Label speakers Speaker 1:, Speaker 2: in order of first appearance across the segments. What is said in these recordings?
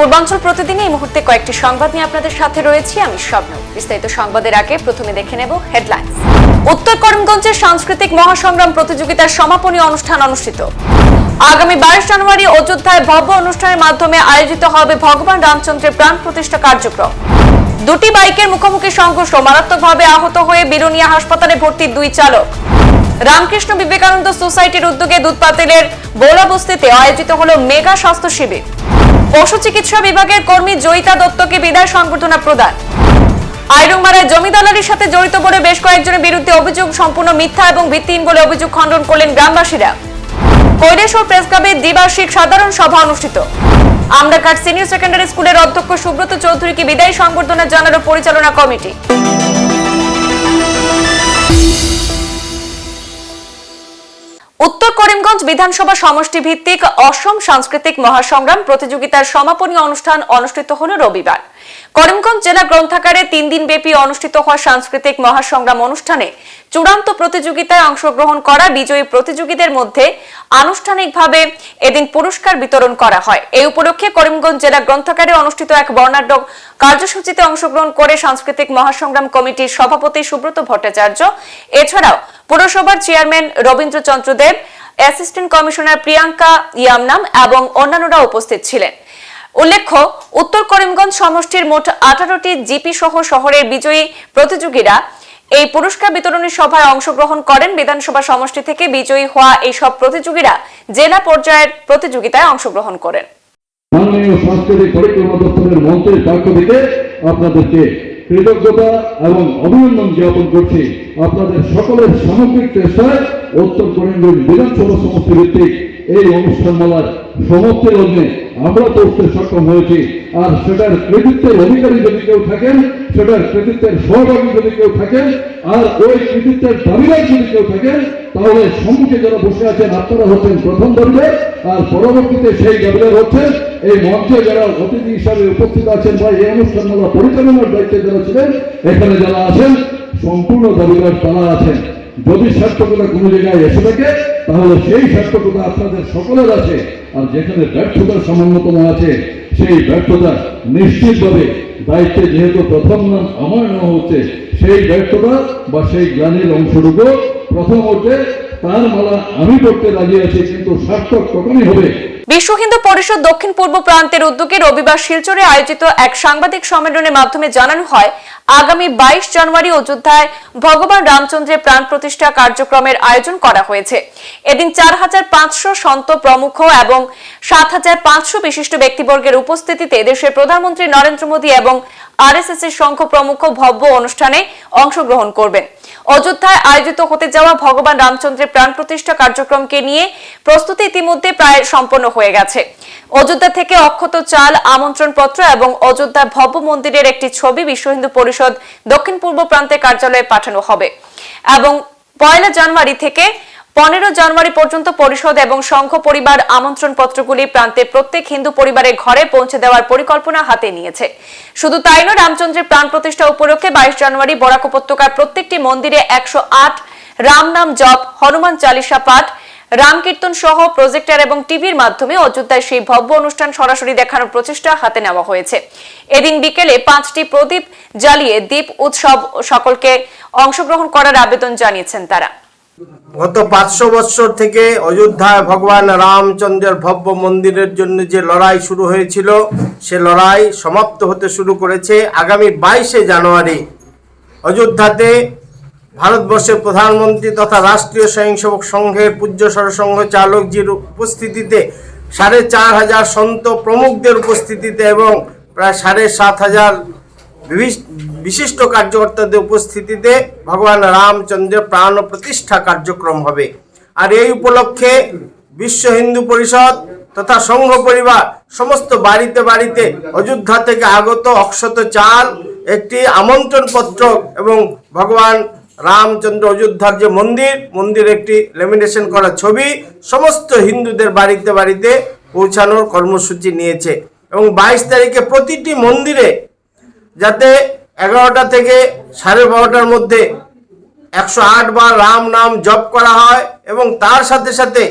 Speaker 1: পূর্বাঞ্চল প্রতিদিনে এই মুহূর্তে কয়েকটি সংবাদ নিয়ে আপনাদের সাথে রয়েছি। আমি স্বপ্ন বিস্তারিত সংবাদের আগে প্রথমে দেখে নেব হেডলাইন্স। উত্তর করিমগঞ্জের সাংস্কৃতিক মহাসংগ্রাম প্রতিযোগিতার সমাপনী অনুষ্ঠান অনুষ্ঠিত। আগামী বাইশ জানুয়ারি অযোধ্যায় ভব্য অনুষ্ঠানের মাধ্যমে আয়োজিত হবে ভগবান রামচন্দ্রের প্রাণ প্রতিষ্ঠা কার্যক্রম। দুটি বাইকের মুখোমুখি সংঘর্ষ মারাত্মকভাবে আহত হয়ে বিরুনিয়া হাসপাতালে ভর্তি দুই চালক। রামকৃষ্ণ বিবেকানন্দ সোসাইটির উদ্যোগে দুধপাতিলের বোলা বস্তিতে আয়োজিত হলো মেগা স্বাস্থ্য শিবির। পশু চিকিৎসা বিভাগের কর্মী জয়িতা দত্তকে বিদায় সংবর্ধনা প্রদান। আইরংমারায় জমিদালারির সাথে জড়িত বলে বেশ কয়েকজনের বিরুদ্ধে অভিযোগ সম্পূর্ণ মিথ্যা এবং ভিত্তিহীন বলে অভিযোগ খণ্ডন করলেন গ্রামবাসীরা। কৈলেশ্বর প্রেস ক্লাবে দ্বিবার্ষিক সাধারণ সভা অনুষ্ঠিত। আমরাঘাট সিনিয়র সেকেন্ডারি স্কুলের অধ্যক্ষ সুব্রত চৌধুরীকে বিদায় সংবর্ধনা জানালো পরিচালনা কমিটি। করিমগঞ্জ বিধানসভা সমষ্টি ভিত্তিক অসম সাংস্কৃতিক মহাসংগ্রাম প্রতিযোগিতার সমাপনী অনুষ্ঠান অনুষ্ঠিত হল রবিবার। করিমগঞ্জ জেলা গ্রন্থাগারে তিন দিন ব্যাপী অনুষ্ঠিত হওয়া সাংস্কৃতিক মহাসংগ্রাম অনুষ্ঠানে চূড়ান্ত প্রতিযোগিতায় অংশগ্রহণ করা বিজয়ী প্রতিযোগীদের মধ্যে আনুষ্ঠানিকভাবে এদিন পুরস্কার বিতরণ করা হয়। এই উপলক্ষে করিমগঞ্জ জেলা গ্রন্থাগারে অনুষ্ঠিত এক বর্ণাঢ্য কার্যসূচিতে অংশগ্রহণ করে সাংস্কৃতিক মহাসংগ্রাম কমিটির সভাপতি সুব্রত ভট্টাচার্য। এছাড়াও পুরসভার chairman Rabindra Chandra Deb assistant commissioner Priyanka Yumnam এবং অন্যান্যরা উপস্থিত ছিলেন। উল্লেখ্য, উত্তর করিমগঞ্জ সমষ্টির মোট আঠারোটি জিপি সহ শহরের বিজয়ী প্রতিযোগীরা এই পুরস্কার বিতরণী সভায় অংশগ্রহণ করেন। বিধানসভা সমষ্টি থেকে বিজয়ী হওয়া এই সব প্রতিযোগীরা জেলা পর্যায়ের প্রতিযোগিতায় অংশগ্রহণ করেন।
Speaker 2: মাননীয় সাংস্কৃতিক পরিক্রমা দপ্তরের মন্ত্রীর পক্ষ থেকে আপনাদেরকে কৃতজ্ঞতা এবং অভিনন্দন জ্ঞাপন করছি আপনাদের সকলের সামগ্রিক চেষ্টায় উত্তর করিমগঞ্জ বিধানসভা সমষ্টি ভিত্তিক এই অনুষ্ঠানমালার সমাপ্তির লগ্নে আমরা পৌঁছতে সক্ষম হয়েছি। আর সেটার কৃতিত্বের অধিকারী যদি কেউ থাকেন, সেটার কৃতিত্বের সহভাগী যদি কেউ থাকেন, আর ওই কৃতিত্বের দাবিদার যদি কেউ থাকেন, তাহলে সম্মুখে যারা বসে আছেন, আপনারা হচ্ছেন প্রথম দাবিদার। আর পরবর্তীতে সেই দাবিদার হচ্ছেন এই মঞ্চে যারা অতিথি হিসাবে উপস্থিত আছেন বা এই অনুষ্ঠানমালা পরিচালনার দায়িত্বে যারা ছিলেন, এখানে যারা আছেন, সম্পূর্ণ দাবিদার তারা আছেন। যদি সার্থকতা কোনো জায়গায় এসে থাকে, তাহলে সেই সার্থকতা আপনাদের সকলের আছে। আর যেখানে ব্যর্থতার সামান্যতম আছে, সেই ব্যর্থতা নিশ্চিতভাবে দায়িত্বে যেহেতু প্রথম নাম আমার নেওয়া হচ্ছে, সেই ব্যর্থতা বা সেই জ্ঞানের অংশটুকু প্রথম হচ্ছে, তার মালা আমি করতে রাজি আছি, কিন্তু সার্থক তখনই হবে
Speaker 1: বিশ্ব হিন্দু পরিষদ দক্ষিণ পূর্ব প্রান্তের উদ্যোগে রবিবার শিলচরে আয়োজিত এক সাংবাদিক সম্মেলনের মাধ্যমে জানানো হয়, আগামী বাইশ জানুয়ারি অযোধ্যায় ভগবান রামচন্দ্রের প্রাণ প্রতিষ্ঠা কার্যক্রমের আয়োজন করা হয়েছে। এদিন চার হাজার পাঁচশো সন্ত প্রমুখ এবং সাত হাজার পাঁচশো বিশিষ্ট ব্যক্তিবর্গের উপস্থিতিতে দেশের প্রধানমন্ত্রী নরেন্দ্র মোদী এবং আরএসএস এর শঙ্খ প্রমুখ ভব্য অনুষ্ঠানে অংশগ্রহণ করবেন। অযোধ্যায় আয়োজিত হতে যাওয়া ভগবান রামচন্দ্রের প্রাণ প্রতিষ্ঠা কার্যক্রমকে নিয়ে প্রস্তুতি ইতিমধ্যে প্রায় সম্পন্ন হয়ে গেছে। অযোধ্যা থেকে অক্ষত চাল আমন্ত্রণ পত্র এবং অযোধ্যা ভব্য মন্দিরের একটি ছবি বিশ্ব হিন্দু পরিষদ দক্ষিণ পূর্ব প্রান্তে কার্যালয়ে পাঠানো হবে। এবং পয়লা জানুয়ারি থেকে পনেরো জানুয়ারি পর্যন্ত পরিষদ এবং সংঘ পরিবার আমন্ত্রণ পত্রগুলি প্রান্তের প্রত্যেক হিন্দু পরিবারের ঘরে পৌঁছে দেওয়ার পরিকল্পনা হাতে নিয়েছে। শুধু তাই নয়, রামচন্দ্রের প্রাণ প্রতিষ্ঠা উপলক্ষে বাইশ জানুয়ারি বরাক উপত্যকার প্রত্যেকটি মন্দিরে একশো আট রাম নাম জপ, হনুমান চালিসা পাঠ, রাম কীর্তন সহ প্রজেক্টর এবং টিভির মাধ্যমে অযোধ্যায় সেই ভব্য অনুষ্ঠান সরাসরি দেখানোর প্রচেষ্টা হাতে নেওয়া হয়েছে। এদিন বিকেলে পাঁচটি প্রদীপ জ্বালিয়ে দ্বীপ উৎসব সকলকে অংশগ্রহণ করার আবেদন জানিয়েছেন তারা।
Speaker 3: গত পাঁচশো বৎসর থেকে অযোধ্যায় ভগবান রামচন্দ্রের ভব্য মন্দিরের জন্য যে লড়াই শুরু হয়েছিল, সে লড়াই সমাপ্ত হতে শুরু করেছে আগামী বাইশে জানুয়ারি। অযোধ্যাতে ভারতবর্ষের প্রধানমন্ত্রী তথা রাষ্ট্রীয় স্বয়ংসেবক সংঘের পূজ্য সরসংঘ চালকজির উপস্থিতিতে সাড়ে চার হাজার সন্ত প্রমুখদের উপস্থিতিতে এবং প্রায় সাড়ে সাত হাজার বিশিষ্ট কার্যকর্তাদের উপস্থিতিতে ভগবান রামচন্দ্রের প্রাণ প্রতিষ্ঠা কার্যক্রম হবে। আর এই উপলক্ষে বিশ্ব হিন্দু পরিষদ তথা সংঘ পরিবার সমস্ত বাড়িতে বাড়িতে অযোধ্যা থেকে আগত অক্ষত চাল, একটি আমন্ত্রণ পত্র এবং ভগবান রামচন্দ্র অযোধ্যার যে মন্দির মন্দির একটি লেমিনেশন করা ছবি সমস্ত হিন্দুদের বাড়িতে বাড়িতে পৌঁছানোর কর্মসূচি নিয়েছে। এবং বাইশ তারিখে প্রতিটি মন্দিরে যাতে এগারোটা থেকে সাড়ে বারোটার মধ্যে একশো আট বার রাম নাম জপ করা হয় এবং তার সাথে সাথে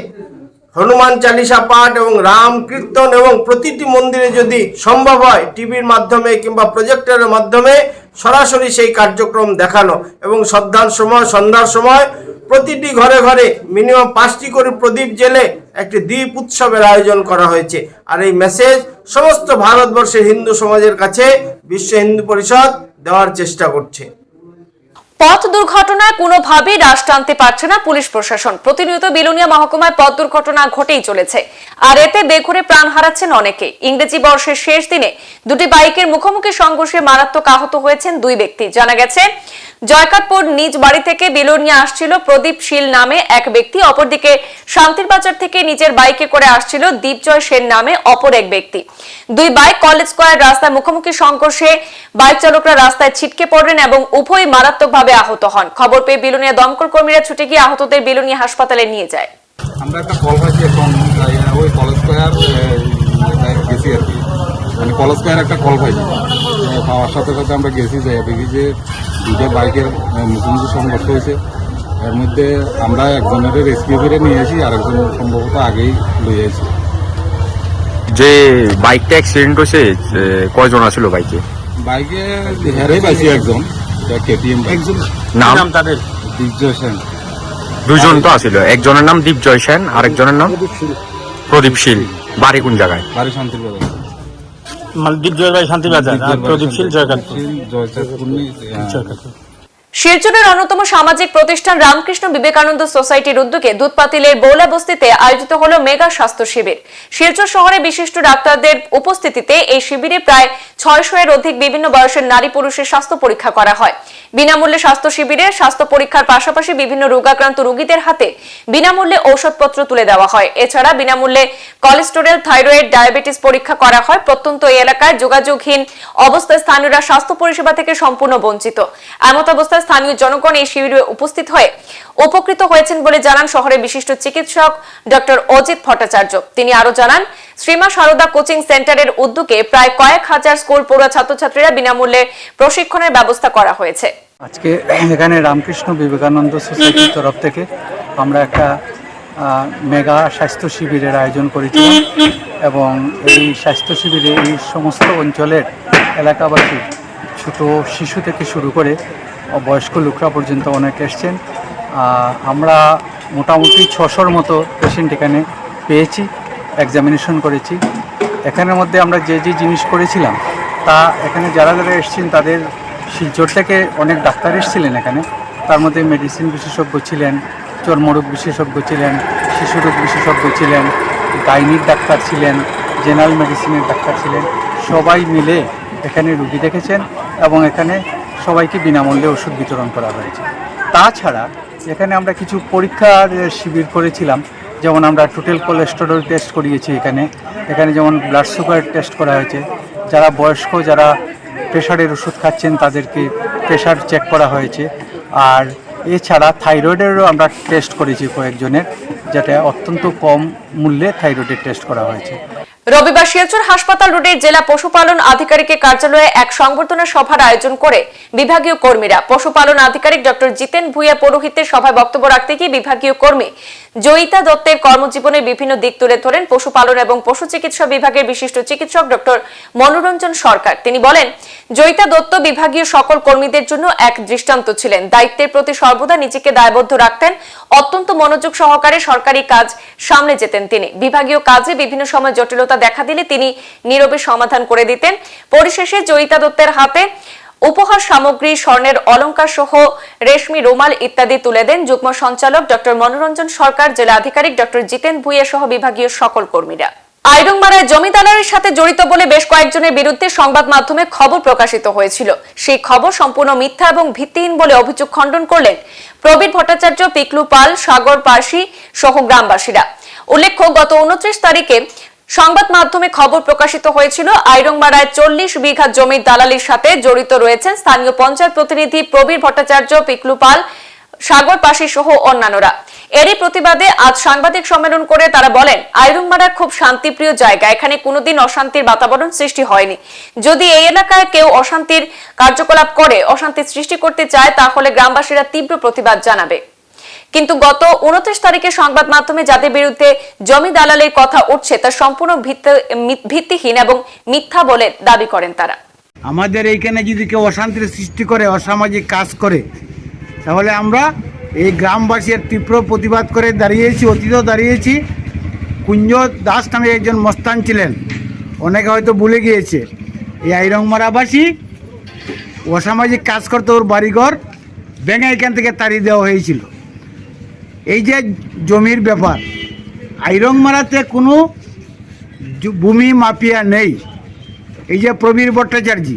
Speaker 3: হনুমান চালিসা পাঠ এবং রাম কীর্তন এবং প্রতিটি মন্দিরে যদি সম্ভব হয়, টিভির মাধ্যমে কিংবা প্রজেক্টরের মাধ্যমে সরাসরি সেই কার্যক্রম দেখানো এবং সন্ধ্যার সময় সন্ধ্যার সময় প্রতিটি ঘরে ঘরে মিনিমাম পাঁচটি করে প্রদীপ জেলে একটি দ্বীপ উৎসবের আয়োজন করা হয়েছে। আর এই মেসেজ সমস্ত ভারতবর্ষের হিন্দু সমাজের কাছে বিশ্ব হিন্দু পরিষদ দেওয়ার চেষ্টা করছে।
Speaker 1: পথ দুর্ঘটনায় কোনোভাবেই রাশ টানতে পারছে না পুলিশ প্রশাসন। প্রতিনিয়ত বিলুনিয়া মহকুমায় পথ দুর্ঘটনা ঘটেই চলেছে। আর এতে বেঘরে প্রাণ হারাচ্ছেন অনেকে। ইংরেজি বর্ষের শেষ দিনে দুটি বাইকের মুখোমুখি সংঘর্ষে মারাত্মক আহত হয়েছেন দুই ব্যক্তি। জানা গেছে জয়কাতপুর নিজ বাড়ি থেকে বিলুনিয়া আসছিল প্রদীপ শীল নামে এক ব্যক্তি অপরদিকে শান্তির বাজার থেকে নিজের বাইকে করে আসছিল দীপজয় সেন নামে অপর এক ব্যক্তি দুই বাইক কলেজ স্কোয়ার রাস্তায় মুখোমুখি সংঘর্ষে বাইক চালকরা রাস্তায় ছিটকে পড়েন এবং উভয়ই মারাত্মকভাবে আহত হন খবর পেয়ে বেলুনিয়া দমকল কর্মীরা ছুটে গিয়ে আহতদের বেলুনিয়া হাসপাতালে নিয়ে যায়
Speaker 4: আমরা একটা কল পাইছি এখন ওই কলেজ স্কোয়ার গেছি আর কি মানে কলেজ স্কোয়ার একটা কল পাইছি পাওয়ার সাথে সাথে আমরা গেছি যাই দেখি যে দুটো বাইকের মুখোমুখি সংঘর্ষ হয়েছে এর মধ্যে আমরা একজনের রেস্কিউ করে নিয়ে আসি আর একজন সম্ভবত আগেই লয়ে আসি।
Speaker 5: যে বাইকটা অ্যাক্সিডেন্ট হয়েছে কয়জন আছিল বাইকে?
Speaker 4: বাইকে হেরেই পাইছি একজন কেটিএম একজন।
Speaker 5: নাম?
Speaker 4: তাদের? দিগ্জয় সেন।
Speaker 5: দুজন তো আছিল একজনের নাম দীপজয় সেন আরেকজনের নাম? প্রদীপ শীল। বাড়ি কোন জায়গায়?
Speaker 4: বাড়ি শান্তির বাজার
Speaker 6: জয় ভাই শান্তি বাজার প্রদীপশীল
Speaker 4: জয়কান্ত
Speaker 6: জয়কান্তপুর
Speaker 1: শিলচরের অন্যতম সামাজিক প্রতিষ্ঠান রামকৃষ্ণ বিবেকানন্দ সোসাইটির উদ্যোগে দুধপাতিলের বৌলা বস্তিতে আয়োজিত হল মেগা স্বাস্থ্য শিবির। শিলচর শহরে বিশিষ্ট ডাক্তারদের উপস্থিতিতে এই শিবিরে প্রায় ছয়শো এর অধিক বিভিন্ন বয়সের নারী পুরুষের স্বাস্থ্য পরীক্ষা করা হয়। বিনামূল্যে স্বাস্থ্য শিবিরে স্বাস্থ্য পরীক্ষার পাশাপাশি বিভিন্ন রোগাক্রান্ত রোগীদের হাতে বিনামূল্যে ঔষধপত্র তুলে দেওয়া হয়। এছাড়া বিনামূল্যে কোলেস্টেরল, থাইরয়েড, ডায়াবেটিস পরীক্ষা করা হয়। প্রত্যন্ত এলাকায় যোগাযোগহীন অবস্থায় স্থানীয়রা স্বাস্থ্য পরিষেবা থেকে সম্পূর্ণ বঞ্চিত। এমত অবস্থায় স্থানীয় জনগণ এই শিবিরে উপস্থিত হয়ে উপকৃত হয়েছেন বলে জানান শহরের বিশিষ্ট চিকিৎসক ডক্টর অজিত ভট্টাচার্য। তিনি আরও জানান, শ্রীমা সারদা কোচিং সেন্টারের উদ্যোগে প্রায় কয়েক হাজার স্কুল পড়ুয়া ছাত্রছাত্রীরা বিনামূল্যে প্রশিক্ষণের ব্যবস্থা করা হয়েছে।
Speaker 7: আজকে এখানে রামকৃষ্ণ বিবেকানন্দ সোসাইটির তরফ থেকে আমরা একটা মেগা স্বাস্থ্য শিবিরের আয়োজন করেছিলাম এবং এই স্বাস্থ্য শিবিরে এই সমস্ত অঞ্চলের এলাকাবাসী, ছোট শিশু থেকে শুরু করে বয়স্ক লোকরা পর্যন্ত অনেক এসছেন। আমরা মোটামুটি ছশোর মতো পেশেন্ট এখানে পেয়েছি এক্সামিনেশন করেছি। এখানের মধ্যে আমরা যে যে জিনিস করেছিলাম, তা এখানে যারা যারা এসেছেন, তাদের শিলচর থেকে অনেক ডাক্তার এসেছিলেন এখানে। তার মধ্যে মেডিসিন বিশেষজ্ঞ ছিলেন, চর্মরোগ বিশেষজ্ঞ ছিলেন, শিশুরোগ বিশেষজ্ঞ ছিলেন গাইনির ডাক্তার ছিলেন জেনারেল মেডিসিনের ডাক্তার ছিলেন। সবাই মিলে এখানে রুগী দেখেছেন এবং এখানে সবাইকে বিনামূল্যে ওষুধ বিতরণ করা হয়েছে। তাছাড়া এখানে আমরা কিছু পরীক্ষার শিবির করেছিলাম, যেমন আমরা টোটাল কোলেস্টেরল টেস্ট করিয়েছি এখানে। এখানে যেমন ব্লাড সুগার টেস্ট করা হয়েছে। যারা বয়স্ক, যারা প্রেশারের ওষুধ খাচ্ছেন, তাদেরকে প্রেশার চেক করা হয়েছে। আর এছাড়া থাইরয়েডেরও আমরা টেস্ট করেছি কয়েকজনের যেটা অত্যন্ত কম মূল্যে থাইরয়েডের টেস্ট করা হয়েছে।
Speaker 1: রবিবার শিলচর হাসপাতাল রোডের জেলা পশুপালন আধিকারিকের কার্যালয়ে এক সংবর্ধনা সভার আয়োজন করে বিভাগীয় কর্মীরা। পশুপালন আধিকারিক ডক্টর জিতেন ভুইয়া পৌরোহিত্যের সভায় বক্তব্য রাখতে গিয়ে বিভাগীয় কর্মী জয়িতা দত্তের কর্মজীবনের বিভিন্ন দিক তুলে ধরেন পশুপালন এবং পশু চিকিৎসা বিভাগের বিশিষ্ট চিকিৎসক ডক্টর মনোরঞ্জন সরকার। তিনি বলেন, জয়িতা দত্ত বিভাগীয় সকল কর্মীদের জন্য এক দৃষ্টান্ত ছিলেন। দায়িত্বের প্রতি সর্বদা নিজেকে দায়বদ্ধ রাখতেন। অত্যন্ত মনোযোগ সহকারে সরকারি কাজ সামনে যেতেন তিনি। বিভাগীয় কাজে বিভিন্ন সময় জটিলতা দেখা দিলে তিনি নীরবে সমাধান করে দিতেন। পরিশেষে জয়িতা দত্তের হাতে উপহার সামগ্রী, স্বর্ণের অলংকার সহ রেশমি, রুমাল ইত্যাদি তুলে দেন যুগ্ম সঞ্চালক ডক্টর মনোরঞ্জন সরকার, জেলা আধিকারিক ডক্টর জিতেন ভুইয়া সহ বিভাগীয় সকল কর্মীরা। আইরংমারায় জমিদারের সাথে জড়িত বলে বেশ কয়েকজনের বিরুদ্ধে সংবাদ মাধ্যমে খবর প্রকাশিত হয়েছিল। সেই খবর সম্পূর্ণ মিথ্যা এবং ভিত্তিহীন বলে অভিযোগ খণ্ডন করলেন প্রবীর ভট্টাচার্য, পিকলু পাল, সাগর পার্সি সহ গ্রামবাসীরা। উল্লেখ্য, গত উনত্রিশ তারিখে সংবাদ মাধ্যমে খবর প্রকাশিত হয়েছিল, আইরংমারায় চল্লিশ বিঘা জমির দালালির সাথে জড়িত রয়েছেন স্থানীয় পঞ্চায়েত প্রতিনিধি প্রবীর ভট্টাচার্য, পিকলু পাল সাগর পাশি সহ অন্যান্যরা। এরই প্রতিবাদে আজ সাংবাদিক সম্মেলন করে তারা বলেন, আইরুংমারা খুব শান্তিপ্রিয় জায়গা, এখানে কোনোদিন অশান্তির বাতাবরণ সৃষ্টি হয়নি। যদি এই এলাকায় কেউ অশান্তির কার্যকলাপ করে, অশান্তি সৃষ্টি করতে চায়, তাহলে গ্রামবাসীরা তীব্র প্রতিবাদ জানাবে। কিন্তু গত উনত্রিশ তারিখে সংবাদ মাধ্যমে যাদের বিরুদ্ধে জমি দালালের কথা উঠছে, তা সম্পূর্ণ ভিত্তি- ভিত্তিহীন এবং মিথ্যা বলে দাবি করেন তারা।
Speaker 8: আমাদের এইখানে যদি কেউ অশান্তির সৃষ্টি করে, অসামাজিক কাজ করে, তাহলে আমরা এই গ্রামবাসীর তীব্র প্রতিবাদ করে দাঁড়িয়েছি, অতীতও দাঁড়িয়েছি। কুঞ্জ দাস নামে একজন মস্তান ছিলেন। অনেকে হয়তো ভুলে গিয়েছে, এই আইরংমারাবাসী অসামাজিক কাজ করতে ওর বাড়িঘর, ভেঙে এখান থেকে তাড়িয়ে দেওয়া হয়েছিল। এই যে জমির ব্যাপার আইরংমারাতে কোনো ভূমি মাফিয়া নেই। এই যে প্রবীর ভট্টাচার্য,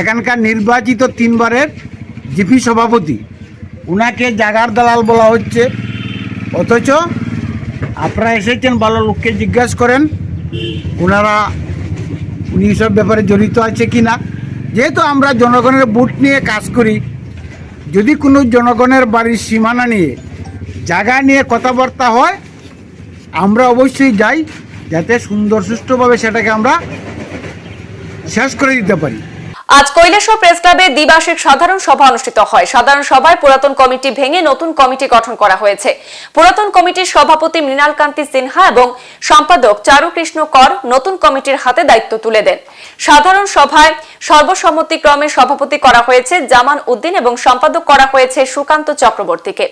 Speaker 8: এখানকার নির্বাচিত তিনবারের জিপি সভাপতি, উনাকে জাগার দালাল বলা হচ্ছে। অথচ আপনারা এসেছেন, ভালো লোককে জিজ্ঞাসা করেন ওনারা উনি সব ব্যাপারে জড়িত আছে কি না? যেহেতু আমরা জনগণের বুট নিয়ে কাজ করি, যদি কোনো জনগণের বাড়ির সীমানা নিয়ে জায়গা নিয়ে কথাবার্তা হয়, আমরা অবশ্যই যাই, যাতে সুন্দর সুষ্ঠুভাবে সেটাকে আমরা শেষ করে দিতে পারি।
Speaker 1: আজ কৈলাসহর প্রেস ক্লাবে দ্বিবার্ষিক সাধারণ সভা অনুষ্ঠিত হয়। সাধারণ সভায় পুরাতন কমিটি ভেঙে নতুন কমিটি গঠন করা হয়েছে। পুরাতন কমিটির সভাপতি মৃণাল কান্তি সিনহা এবং সম্পাদক চারুকৃষ্ণ কর নতুন কমিটির হাতে দায়িত্ব তুলে দেন। সাধারণ সভায় সর্বসম্মতিক্রমে সভাপতি করা হয়েছে জামান উদ্দিন এবং সম্পাদক করা হয়েছে সুকান্ত চক্রবর্তীকে।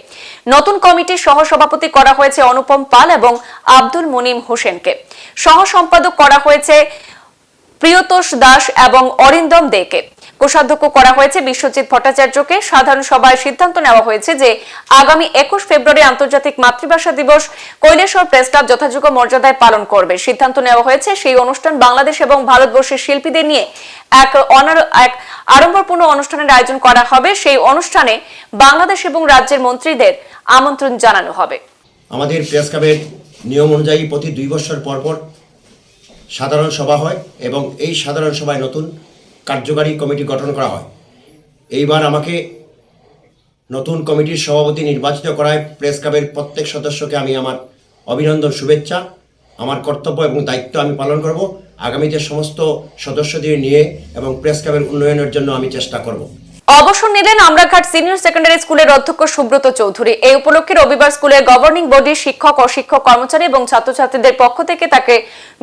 Speaker 1: নতুন কমিটির সহ সভাপতি করা হয়েছে অনুপম পাল এবং আব্দুল মুনিম হোসেনকে। সহ সম্পাদক করা হয়েছে প্রিয়তোষ দাস এবং অরিন্দম দেকে। কোষাধ্যক্ষ করা হয়েছে বিশ্বজিৎ ভট্টাচার্যকে। সাধারণ সভায় সিদ্ধান্ত নেওয়া হয়েছে যে আগামী একুশ ফেব্রুয়ারি আন্তর্জাতিক মাতৃভাষা দিবস কৈলেশ্বর প্রেস ক্লাব যথাযোগ্য মর্যাদায় পালন করবে। সিদ্ধান্ত নেওয়া হয়েছে সেই অনুষ্ঠান বাংলাদেশ এবং ভারতবর্ষের শিল্পীদের নিয়ে এক এক আড়ম্বরপূর্ণ অনুষ্ঠানের আয়োজন করা হবে। সেই অনুষ্ঠানে বাংলাদেশ এবং রাজ্যের মন্ত্রীদের আমন্ত্রণ জানানো হবে।
Speaker 9: আমাদের প্রেস ক্লাবের নিয়ম অনুযায়ী প্রতি দুই বছর পর পর সাধারণ সভা হয় এবং এই সাধারণ সভায় নতুন কার্যকারী কমিটি গঠন করা হয়। এইবার আমাকে নতুন কমিটির সভাপতি নির্বাচিত করায় প্রেস ক্লাবের প্রত্যেক সদস্যকে আমি আমার অভিনন্দন, শুভেচ্ছা, আমার কর্তব্য এবং দায়িত্ব আমি পালন করব। আগামীতে সমস্ত সদস্যদের নিয়ে এবং প্রেস ক্লাবের উন্নয়নের জন্য আমি চেষ্টা করব।
Speaker 1: অবসর নিলেন আমরাঘাট সিনিয়র সেকেন্ডারি স্কুলের অধ্যক্ষ সুব্রত চৌধুরী। এই উপলক্ষে রবিবার স্কুলের গভর্নিং বডির শিক্ষক, অশিক্ষক, কর্মচারী এবং ছাত্রছাত্রীদের পক্ষ থেকে তাকে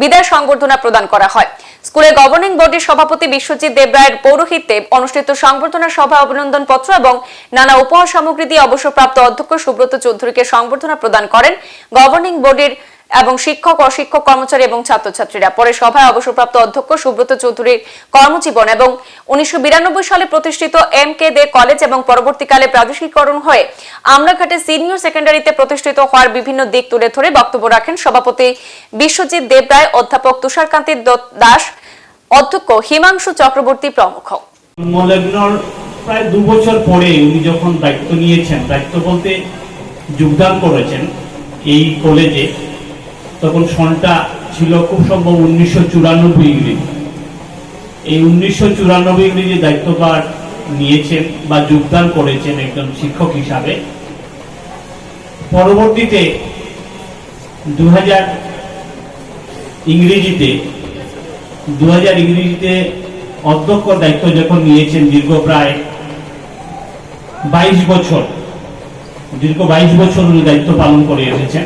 Speaker 1: বিদায় সংবর্ধনা প্রদান করা হয়। স্কুলের গভর্নিং বডির সভাপতি বিশ্বজিৎ দেবরায়ের পৌরোহিত্যে অনুষ্ঠিত সংবর্ধনা সভা অভিনন্দন পত্র এবং নানা উপহার সামগ্রী দিয়ে অবসরপ্রাপ্ত অধ্যক্ষ সুব্রত চৌধুরীকে সংবর্ধনা প্রদান করেন। গভর্নিং বডির এবং শিক্ষক, অশিক্ষক, কর্মচারী এবং ছাত্রছাত্রীরা। পরে সভায় অবসরপ্রাপ্ত অধ্যক্ষ সুব্রত চৌধুরীর কর্মজীবন এবং উনিশশো বিরানব্বই সালে প্রতিষ্ঠিত এম কে দে কলেজ এবং পরবর্তীকালে প্রাদেশিকরণ হয়ে আমরাঘাটে সিনিয়র সেকেন্ডারিতে প্রতিষ্ঠিত হওয়ার বিভিন্ন দিক তুলে ধরে বক্তব্য রাখেন সভাপতি বিশ্বজিৎ দেবরায়, অধ্যাপক তুষারকান্তি দাস, অধ্যক্ষ হিমাংশু চক্রবর্তী প্রমুখ।
Speaker 10: প্রায় দু বছর পরে উনি যখন দায়িত্ব নিয়েছেন, দায়িত্ব বলতে যোগদান করেছেন এই কলেজে তখন সনটা ছিল খুব সম্ভব উনিশশো চুরানব্বই ইংরেজি। এই উনিশশো চুরানব্বই ইংরেজি দায়িত্বভার নিয়েছেন বা যোগদান করেছেন একজন শিক্ষক হিসাবে। পরবর্তীতে দু হাজার ইংরেজিতে দু হাজার ইংরেজিতে অধ্যক্ষ দায়িত্ব যখন নিয়েছেন দীর্ঘ প্রায় বাইশ বছর, দীর্ঘ বাইশ বছর উনি দায়িত্ব পালন করে এসেছেন।